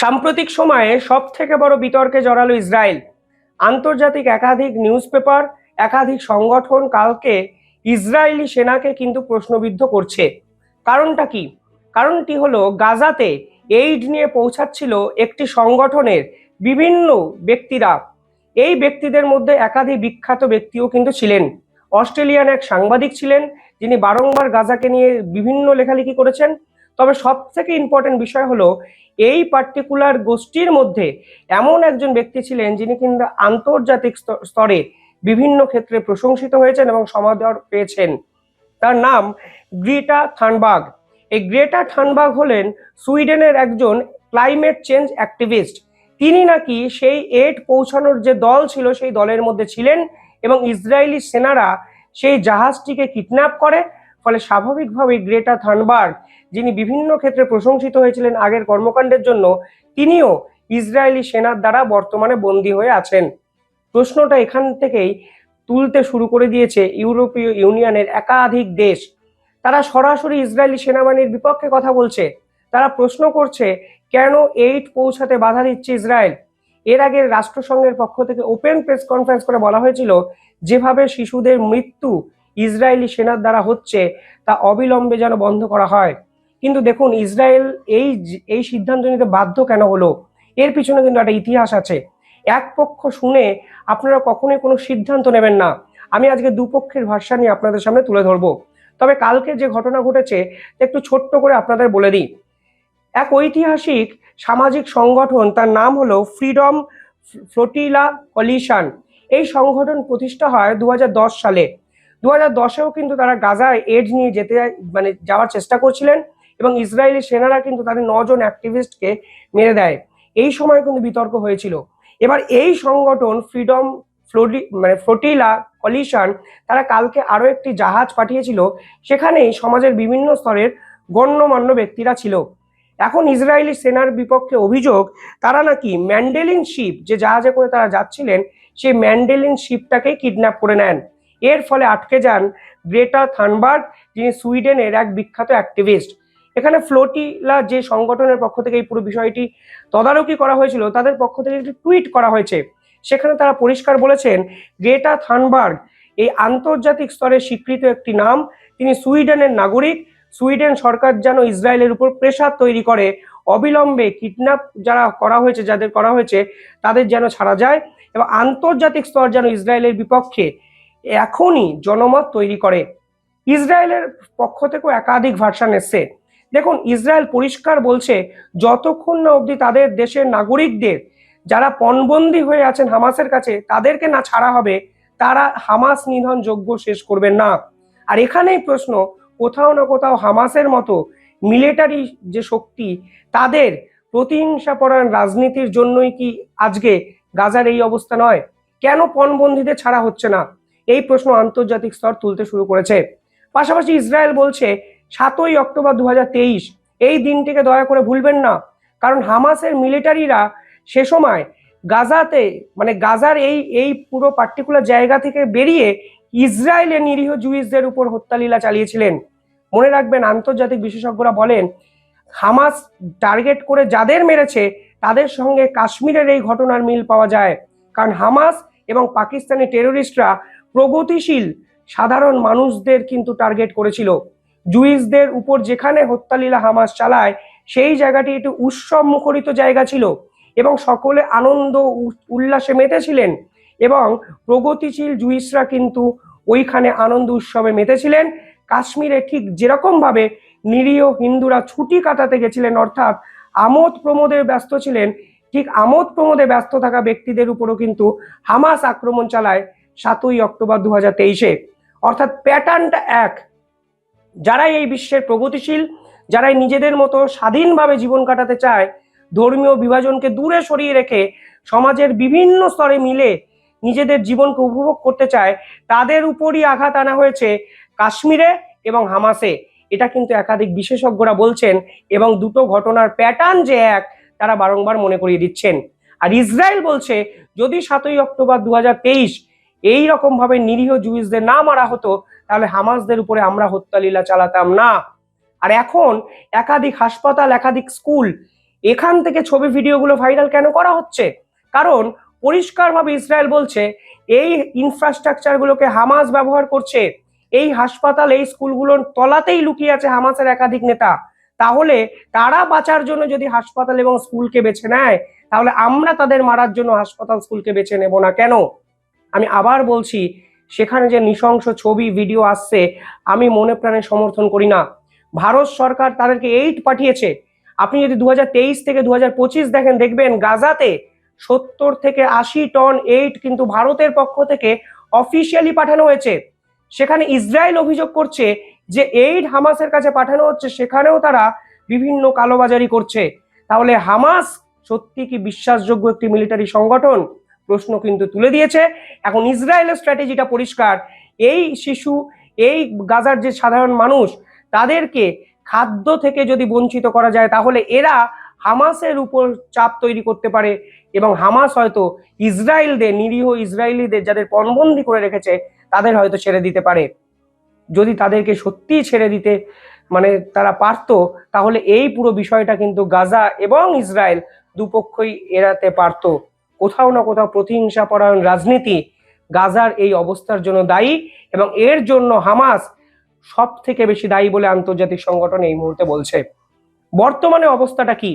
সাম্প্রতিক সময়ে সব থেকে বড় বিতর্কে জড়ালো ইসরায়েল। আন্তর্জাতিক একাধিক নিউজ পেপার একাধিক সংগঠন কালকে ইসরায়েলি সেনাকে কিন্তু প্রশ্নবিদ্ধ করছে। কারণটা কি? কারণটি হলো গাজাতে এইড নিয়ে পৌঁছাচ্ছিল একটি সংগঠনের বিভিন্ন ব্যক্তিরা। এই ব্যক্তিদের মধ্যে একাধিক বিখ্যাত ব্যক্তিও কিন্তু ছিলেন। অস্ট্রেলিয়ান এক সাংবাদিক ছিলেন, যিনি বারংবার গাজাকে নিয়ে বিভিন্ন লেখালেখি করেছেন। তবে সব থেকে ইম্পর্টেন্ট বিষয় হলো, এই পার্টিকুলার গোষ্ঠীর মধ্যে এমন একজন ব্যক্তি ছিলেন যিনি কিন্তু আন্তর্জাতিক স্তরে বিভিন্ন ক্ষেত্রে প্রশংসিত হয়েছেন এবং সমাদর পেয়েছেন। তার নাম গ্রেটা থানবাগ এই গ্রেটা থানবাগ হলেন সুইডেনের একজন ক্লাইমেট চেঞ্জ অ্যাক্টিভিস্ট তিনি নাকি সেই এড পৌঁছানোর যে দল ছিল, সেই দলের মধ্যে ছিলেন এবং ইসরায়েলি সেনারা সেই জাহাজটিকে কিডন্যাপ করে ফলে স্বাভাবিকভাবেই গ্রেটা থানবার্গ, যিনি বিভিন্ন ক্ষেত্রে প্রশংসিত হয়েছিলেন আগের কর্মকাণ্ডের জন্য, তিনিও ইসরায়েলি সেনার দ্বারা বর্তমানে বন্দী হয়ে আছেন। প্রশ্নটা এখান থেকেই তুলতে শুরু করে দিয়েছে ইউরোপীয় ইউনিয়নের একাধিক দেশ। তারা সরাসরি ইসরায়েলি সেনাবাহিনীর বিপক্ষে কথা বলছে। তারা প্রশ্ন করছে, কেন এইট পৌঁছাতে বাধা দিচ্ছে ইসরায়েল? এর আগে রাষ্ট্রসংঘের পক্ষ থেকে ওপেন প্রেস কনফারেন্স করে বলা হয়েছিল, যেভাবে শিশুদের মৃত্যু ইসরায়েলি সেনার দ্বারা হচ্ছে তা অবিলম্বে যেন বন্ধ করা হয়। কিন্তু দেখুন, ইসরায়েল এই এই সিদ্ধান্ত নিতে বাধ্য কেন হলো? এর পিছনে কিন্তু একটা ইতিহাস আছে। এক পক্ষ শুনে আপনারা কখনোই কোনো সিদ্ধান্ত নেবেন না। আমি আজকে দুপক্ষের ভাষা নিয়ে আপনাদের সামনে তুলে ধরবো। তবে কালকে যে ঘটনা ঘটেছে একটু ছোট্ট করে আপনাদের বলে দিই। এক ঐতিহাসিক সামাজিক সংগঠন, তার নাম হলো ফ্রিডম ফ্লোটিলা কলিশন। এই সংগঠন প্রতিষ্ঠা হয় দু হাজার দশ সালে। দু হাজার দশেও কিন্তু তারা গাজায় এড নিয়ে যেতে মানে যাওয়ার চেষ্টা করছিলেন এবং ইসরায়েলি সেনারা কিন্তু তাদের নজন অ্যাক্টিভিস্টকে মেরে দেয়। এই সময় কিন্তু বিতর্ক হয়েছিল। এবার এই সংগঠন ফ্রিডম ফ্লোডি মানে ফ্লোটিলা কলিশন তারা কালকে আরও একটি জাহাজ পাঠিয়েছিল। সেখানেই সমাজের বিভিন্ন স্তরের গণ্যমান্য ব্যক্তিরা ছিল। এখন ইসরায়েলি সেনার বিপক্ষে অভিযোগ, তারা নাকি ম্যান্ডেলিন শিপ যে জাহাজে করে তারা যাচ্ছিলেন, সেই ম্যান্ডেলিন শিপটাকেই কিডন্যাপ করে নেন। এর ফলে আটকে যান গ্রেটা থানবার্গ, যিনি সুইডেনের এক বিখ্যাত অ্যাক্টিভিস্ট। এখানে ফ্লোটিলা যে সংগঠনের পক্ষ থেকে এই পুরো বিষয়টি তদারকি করা হয়েছিল, তাদের পক্ষ থেকে একটি টুইট করা হয়েছে। সেখানে তারা পরিষ্কার বলেছেন, গ্রেটা থানবার্গ এই আন্তর্জাতিক স্তরে স্বীকৃত একটি নাম। তিনি সুইডেনের নাগরিক। সুইডেন সরকার যেন ইসরায়েলের উপর প্রেশার তৈরি করে, অবিলম্বে কিডন্যাপ যারা করা হয়েছে, যাদের করা হয়েছে, তাদের যেন ছাড়া যায় এবং আন্তর্জাতিক স্তর যেন ইসরায়েলের বিপক্ষে এখনই জনমত তৈরি করে। ইসরায়েলের পক্ষ থেকেও একাধিক ভার্সান এসছে। দেখুন, ইসরায়েল পরিষ্কার বলছে, যতক্ষণ না অবধি তাদের দেশের নাগরিকদের যারা পণবন্দী হয়ে আছেন হামাসের কাছে, তাদেরকে না ছাড়া হবে, তারা হামাস নিধন যোগ্য শেষ করবেন না। আর এখানেই প্রশ্ন, কোথাও না কোথাও হামাসের মতো মিলিটারি যে শক্তি, তাদের প্রতিহিংসাপরায়ণ রাজনীতির জন্যই কি আজকে গাজার এই অবস্থা নয়? কেন পণবন্দীদের ছাড়া হচ্ছে না? এই প্রশ্ন আন্তর্জাতিক স্তর তুলতে শুরু করেছে। পাশাপাশি ইসরায়েল বলছে, সাতই অক্টোবর দু হাজার তেইশ, এই দিনটিকে দয়া করে ভুলবেন না। কারণ হামাসের মিলিটারিরা সে সময় গাজাতে মানে গাজার এই এই পুরো পার্টিকুলার জায়গা থেকে বেরিয়ে ইসরায়েলের নিরীহ জুইসদের উপর হত্যালীলা চালিয়েছিলেন। মনে রাখবেন, আন্তর্জাতিক বিশেষজ্ঞরা বলেন, হামাস টার্গেট করে যাদের মেরেছে, তাদের সঙ্গে কাশ্মীরের এই ঘটনার মিল পাওয়া যায়। কারণ হামাস এবং পাকিস্তানি টেরোরিস্টরা প্রগতিশীল সাধারণ মানুষদের কিন্তু টার্গেট করেছিল। জুইসদের উপর যেখানে হত্যালীলা হামাস চালায়, সেই জায়গাটি একটি উৎসব মুখরিত জায়গা ছিল এবং সকলে আনন্দ উল্লাসে মেতেছিলেন এবং প্রগতিশীল জুইসরা কিন্তু ওইখানে আনন্দ উৎসবে মেতেছিলেন। কাশ্মীরে ঠিক যেরকমভাবে নিরীহ হিন্দুরা ছুটি কাটাতে গেছিলেন, অর্থাৎ আমোদ প্রমোদে ব্যস্ত ছিলেন, ঠিক আমোদ প্রমোদে ব্যস্ত থাকা ব্যক্তিদের উপরও কিন্তু হামাস আক্রমণ চালায়। সাতই অক্টোবর দু হাজার তেইশে। অর্থাৎ প্যাটার্নটা এক। যারাই এই বিশ্বের প্রগতিশীল, যারাই নিজেদের মতো স্বাধীনভাবে জীবন কাটাতে চায়, ধর্মীয় বিভাজনকে দূরে সরিয়ে রেখে সমাজের বিভিন্ন স্তরে মিলে নিজেদের জীবনকে উপভোগ করতে চায়, তাদের উপরই আঘাত আনা হয়েছে কাশ্মীরে এবং হামাসে। এটা কিন্তু একাধিক বিশেষজ্ঞরা বলছেন এবং দুটো ঘটনার প্যাটার্ন যে এক, তারা বারংবার মনে করিয়ে দিচ্ছেন। আর ইসরায়েল বলছে, যদি সাতই অক্টোবর দু হাজার তেইশ এই রকম ভাবে নিরীহ জুইসদের না মারা হতো, তাহলে হামাসদের উপরে আমরা হত্যালীলা চালাতাম না। আর এখন একাধিক হাসপাতাল, একাধিক স্কুল, এখান থেকে ছবি, ভিডিওগুলো ভাইরাল কেন করা হচ্ছে? কারণ পরিষ্কারভাবে ইসরায়েল বলছে, এই ইনফ্রাস্ট্রাকচারগুলোকে হামাস ব্যবহার করছে, এই হাসপাতাল, এই স্কুলগুলোর তলাতেই লুকিয়ে আছে হামাসের একাধিক নেতা। তাহলে তারা বাঁচার জন্য যদি হাসপাতাল এবং স্কুলকে বেছে নেয়, তাহলে আমরা তাদের মারার জন্য হাসপাতাল, স্কুলকে বেছে নেব না কেন? আমি আবার বলছি, সেখানে যে নৃশংস ছবি ভিডিও আসছে, আমি মনে প্রাণে সমর্থন করি না। ভারত সরকার তাদেরকে এইট পাঠিয়েছে। আপনি যদি দু হাজার তেইশ থেকে দু হাজার পঁচিশ দেখেন, দেখবেন গাজাতে সত্তর থেকে আশি টন এইট কিন্তু ভারতের পক্ষ থেকে অফিসিয়ালি পাঠানো হয়েছে। সেখানে ইসরায়েল অভিযোগ করছে যে এইড হামাসের কাছে পাঠানো হচ্ছে, সেখানেও তারা বিভিন্ন কালোবাজারি করছে। তাহলে হামাস সত্যি কি বিশ্বাসযোগ্য একটি মিলিটারি সংগঠন? প্রশ্ন কিন্তু তুলে দিয়েছে। এখন ইসরায়েলের স্ট্র্যাটেজিটা পরিষ্কার। এই শিশু, এই গাজার যে সাধারণ মানুষ, তাদেরকে খাদ্য থেকে যদি বঞ্চিত করা যায়, তাহলে এরা হামাসের উপর চাপ তৈরি করতে পারে এবং হামাস হয়তো ইসরায়েলদের, নিরীহ ইসরায়েলিদের যাদের পণবন্দি করে রেখেছে, তাদের হয়তো ছেড়ে দিতে পারে। যদি তাদেরকে সত্যিই ছেড়ে দিতে মানে তারা পারতো, তাহলে এই পুরো বিষয়টা কিন্তু গাজা এবং ইসরায়েল দুপক্ষই এড়াতে পারতো। কোথাও না কোথাও প্রতিহিংসা পরায়ণ রাজনীতি গাজার এই অবস্থার জন্য দায়ী এবং এর জন্য হামাস সব থেকে বেশি দায়ী বলে আন্তর্জাতিক সংগঠন এই মুহূর্তে বলছে। বর্তমানে অবস্থাটা কি?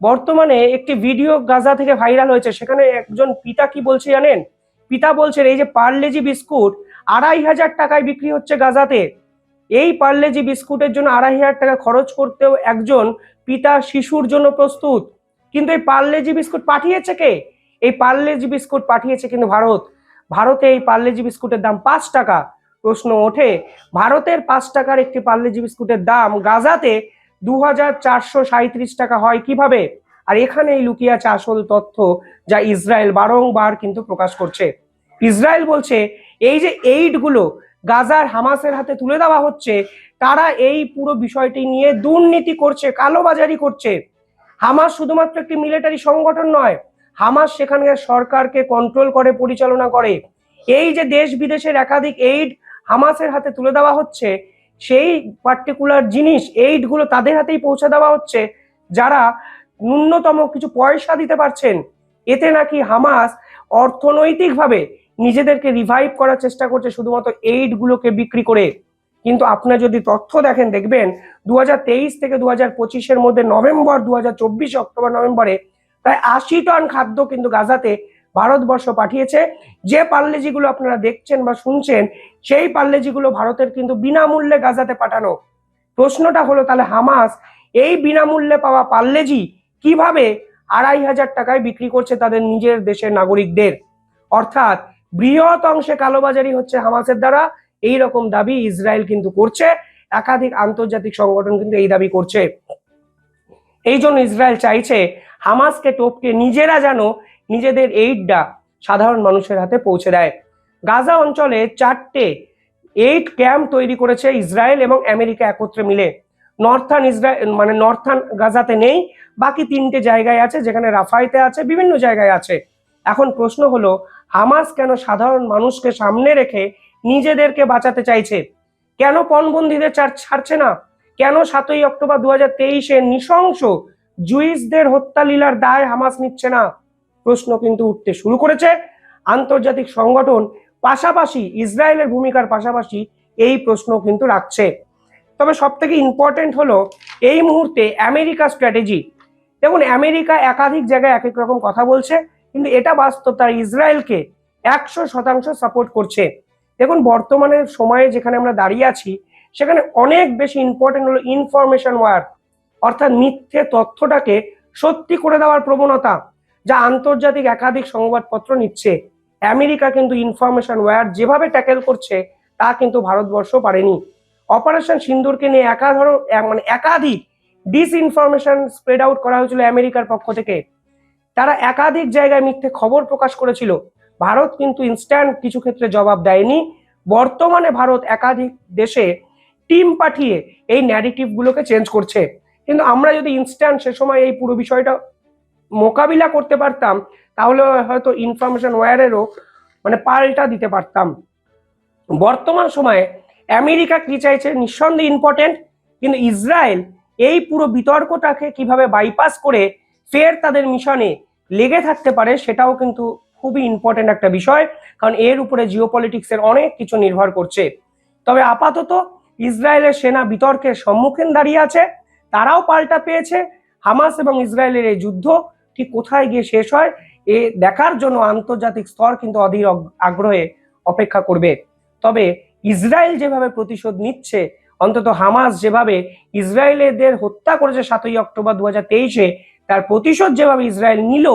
বর্তমানে একটি ভিডিও গাজা থেকে ভাইরাল হয়েছে, সেখানে একজন পিতা কি বলছে জানেন? পিতা বলছেন এই যে পার্লেজি বিস্কুট আড়াই হাজার টাকায় বিক্রি হচ্ছে গাজাতে। এই পার্লেজি বিস্কুটের জন্য আড়াই হাজার টাকা খরচ করতেও একজন পিতা শিশুর জন্য প্রস্তুত। কিন্তু এই পার্লেজি বিস্কুট পাঠিয়েছে কে? এই পার্লেজি বিস্কুট পাঠিয়েছে কিন্তু ভারত। ভারতে এই পার্লেজি বিস্কুটের দাম পাঁচ টাকা। প্রশ্ন ওঠে, ভারতের পাঁচ টাকার একটি পার্লেজি বিস্কুটের দাম গাজাতে দু হাজার টাকা হয় কীভাবে? আর এখানেই লুকিয়ে আছে আসল তথ্য যা ইসরায়েল বারংবার কিন্তু প্রকাশ করছে। ইসরায়েল বলছে, এই যে এইডগুলো গাজার হামাসের হাতে তুলে দেওয়া হচ্ছে, তারা এই পুরো বিষয়টি নিয়ে দুর্নীতি করছে, কালোবাজারি করছে। হামাস শুধুমাত্র একটি মিলিটারি সংগঠন নয় হামাস সেখানকার সরকারকে কন্ট্রোল করে, পরিচালনা করে। এই যে দেশ বিদেশের একাধিক এইড হামাসের হাতে তুলে দেওয়া হচ্ছে, সেই পার্টিকুলার জিনিস এইডগুলো তাদের হাতেই পৌঁছে দেওয়া হচ্ছে, যারা ন্যূনতম কিছু পয়সা দিতে পারছেন, এতে নাকি হামাস অর্থনৈতিকভাবে নিজেদেরকে রিভাইভ করার চেষ্টা করছে শুধুমাত্র এইডগুলোকে বিক্রি করে। কিন্তু আপনার যদি তথ্য দেখেন, দেখবেন দু হাজার তেইশ থেকে দু হাজার পঁচিশের মধ্যে নভেম্বর দু হাজার চব্বিশ অক্টোবর, নভেম্বরে প্রায় আশি টন খাদ্য কিন্তু গাজাতে ভারতবর্ষ পাঠিয়েছে। যে পার্লেজিগুলো আপনারা দেখছেন বা শুনছেন, সেই পার্লেজিগুলো ভারতের কিন্তু বিনামূল্যে গাজাতে পাঠানো। প্রশ্নটা হলো তাহলে হামাস এই বিনামূল্যে পাওয়া পার্লেজি কীভাবে আড়াই হাজার টাকায় বিক্রি করছে তাদের নিজের দেশের নাগরিকদের? অর্থাৎ বৃহৎ অংশে কালোবাজারি হচ্ছে হামাসের দ্বারা এই রকম দাবি ইসরায়েল কিন্তু করছে। একাধিক আন্তর্জাতিক সংগঠন কিন্তু এই দাবি করছে। এই জন্য ইসরায়েল চাইছে হামাসকে টপকে নিজেরা যেন নিজেদের এইডটা সাধারণ মানুষের হাতে পৌঁছে দেয়। গাজা অঞ্চলে চারটে এইট ক্যাম্প তৈরি করেছে ইসরায়েল এবং আমেরিকা একত্রে মিলে। নর্থান ইসরায়েল মানে নর্থান গাজাতে নেই, বাকি তিনটে জায়গায় আছে যেখানে রাফাইতে আছে, বিভিন্ন জায়গায় আছে। এখন প্রশ্ন হলো, হামাস কেন সাধারণ মানুষকে সামনে রেখে নিজেদেরকে বাঁচাতে চাইছে? কেন পণবন্দীদের ছাড়- ছাড়ছে না? কেন সাতই অক্টোবর দু হাজার তেইশে নৃশংস জুইসদের হত্যা লীলার দায় হামাস নিচ্ছে না। প্রশ্ন কিন্তু উঠতে শুরু করেছে। আন্তর্জাতিক সংগঠন পাশাপাশি ইসরায়েলের ভূমিকার পাশাপাশি এই প্রশ্ন কিন্তু রাখছে। তবে সব থেকে ইম্পর্টেন্ট হলো এই মুহূর্তে আমেরিকা স্ট্র্যাটেজি দেখুন, আমেরিকা একাধিক জায়গায় এক এক রকম কথা বলছে, কিন্তু এটা বাস্তব তারা ইসরায়েলকে একশো শতাংশ সাপোর্ট করছে। দেখুন বর্তমানে সময়ে যেখানে আমরা দাঁড়িয়ে আছি, সেখানে অনেক বেশি ইম্পর্টেন্ট হলো ইনফরমেশন ওয়ার অর্থাৎ মিথ্যে তথ্যটাকে সত্যি করে দেওয়ার প্রবণতা যা আন্তর্জাতিক একাধিক সংবাদপত্র নিচ্ছে। আমেরিকা কিন্তু ইনফরমেশন ওয়ার যেভাবে ট্যাকেল করছে, তা কিন্তু ভারতবর্ষ পারেনি। অপারেশন সিন্দুরকে নিয়ে একাধর মানে একাধিক ডিসইনফরমেশন স্প্রেড আউট করা হয়েছিল আমেরিকার পক্ষ থেকে। তারা একাধিক জায়গায় মিথ্যে খবর প্রকাশ করেছিল। ভারত কিন্তু ইনস্ট্যান্ট কিছু ক্ষেত্রে জবাব দেয়নি। বর্তমানে ভারত একাধিক দেশে টিম পাঠিয়ে এই ন্যারেটিভগুলোকে চেঞ্জ করছে। কিন্তু আমরা যদি ইনস্ট্যান্ট সে সময় এই পুরো বিষয়টা মোকাবিলা করতে পারতাম, তাহলে হয়তো ইনফরমেশন ওয়ারেরও মানে পাল্টা দিতে পারতাম। বর্তমান সময়ে আমেরিকা কি চাইছে? নিঃসন্দেহে ইম্পর্টেন্ট কিন্তু ইসরায়েল এই পুরো বিতর্কটাকে কীভাবে বাইপাস করে ফের তাদের মিশনে লেগে থাকতে পারে, সেটাও কিন্তু খুবই ইম্পর্টেন্ট একটা বিষয়, কারণ এর উপরে জিও পলিটিক্সের অনেক কিছু নির্ভর করছে। তবে আপাতত ইসরায়েলের সেনা বিতর্কের সম্মুখীন দাঁড়িয়ে আছে। তারাও পাল্টা পেয়েছে। হামাস এবং ইসরায়েলের এই যুদ্ধ ঠিক কোথায় গিয়ে শেষ হয়, এ দেখার জন্য আন্তর্জাতিক স্তর কিন্তু অধীর আগ্রহে অপেক্ষা করবে। তবে ইসরায়েল যেভাবে প্রতিশোধ নিচ্ছে, অন্তত হামাস যেভাবে ইসরায়েলেদের হত্যা করেছে সাতই অক্টোবর দু তেইশে, তার প্রতিশোধ যেভাবে ইসরায়েল নিল,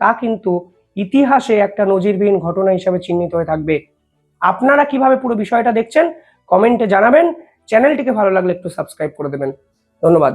তা কিন্তু ইতিহাসে একটা নজিরবিহীন ঘটনা হিসেবে চিহ্নিত হয়ে থাকবে। আপনারা কীভাবে পুরো বিষয়টা দেখছেন, কমেন্টে জানাবেন। চ্যানেলটিকে ভালো লাগলে একটু সাবস্ক্রাইব করে দেবেন। ধন্যবাদ।